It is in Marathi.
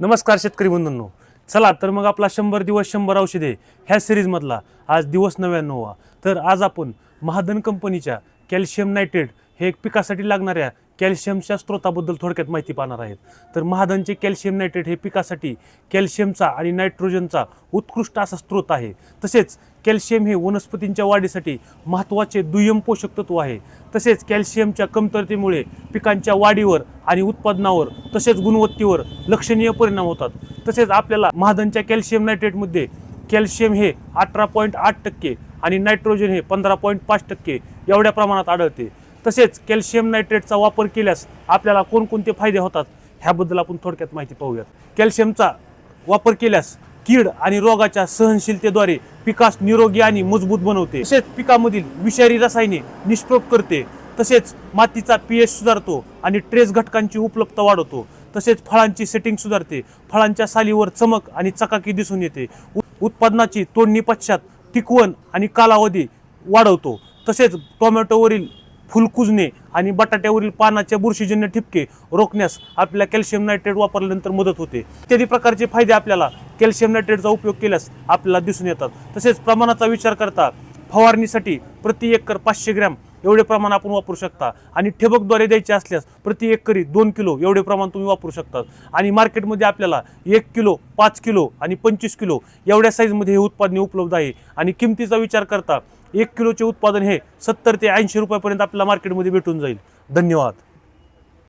नमस्कार शेतकरी बंधूंनो. चला तर मग आपला शंभर दिवस शंभर औषधे ह्या सिरीजमधला आज दिवस नव्याण्णववा तर आज आपण महादन कंपनीच्या कॅल्शियम नायट्रेट हे एक पिकासाठी लागणाऱ्या कॅल्शियमच्या स्रोताबद्दल थोडक्यात माहिती पाहणार आहेत. तर महादनचे कॅल्शियम नायट्रेट हे पिकासाठी कॅल्शियमचा आणि नायट्रोजनचा उत्कृष्ट असा स्रोत आहे. तसेच कॅल्शियम हे वनस्पतींच्या वाढीसाठी महत्त्वाचे दुय्यम पोषक तत्व आहे. तसेच कॅल्शियमच्या कमतरतेमुळे पिकांच्या वाढीवर आणि उत्पादनावर तसेच गुणवत्तेवर लक्षणीय परिणाम होतात. तसेच आपल्याला महादनच्या कॅल्शियम नायट्रेटमध्ये कॅल्शियम हे अठरा पॉईंट आठ टक्के आणि नायट्रोजन हे पंधरा पॉईंट पाच टक्के एवढ्या प्रमाणात आढळते. तसेच कॅल्शियम नायट्रेटचा वापर केल्यास आपल्याला कोणकोणते फायदे होतात ह्याबद्दल आपण थोडक्यात माहिती पाहूयात. कॅल्शियमचा वापर केल्यास कीड आणि रोगाच्या सहनशीलतेद्वारे पिकास निरोगी आणि मजबूत बनवते. तसेच पिकामधील विषारी रसायने निष्प्रोप करते. तसेच मातीचा पीएच सुधारतो आणि ट्रेस घटकांची उपलब्धता वाढवतो. तसेच फळांची सेटिंग सुधारते. फळांच्या सालीवर चमक आणि चकाकी दिसून येते. उ- उत्पादनाची तोडणी पश्चात टिकवण आणि कालावधी वाढवतो. तसेच टोमॅटोवरील फुलकुजणे आणि बटाट्यावरील पानाच्या बुरशीजन्य ठिपके रोखण्यास आपल्याला कॅल्शियम नायट्रेट वापरल्यानंतर मदत होते. इत्यादी प्रकारचे फायदे आपल्याला कॅल्शियम नायट्रेटचा उपयोग केल्यास आपल्याला दिसून येतात. तसेच प्रमाणाचा विचार करता फवारणीसाठी प्रति एकर पाचशे ग्रॅम एवढे प्रमाण आपण वापरू शकता. आणि ठिबकद्वारे द्यायचे असल्यास प्रति एकरी दोन किलो एवढे प्रमाण तुम्ही वापरू शकता. आणि मार्केटमध्ये आपल्याला एक किलो पाच किलो आणि पंचवीस किलो एवढ्या साईजमध्ये हे उत्पादने उपलब्ध आहे. आणि किमतीचा विचार करता एक किलोचे उत्पादन हे सत्तर ते ऐंशी रुपयापर्यंत आपल्याला मार्केटमध्ये भेटून जाईल. धन्यवाद.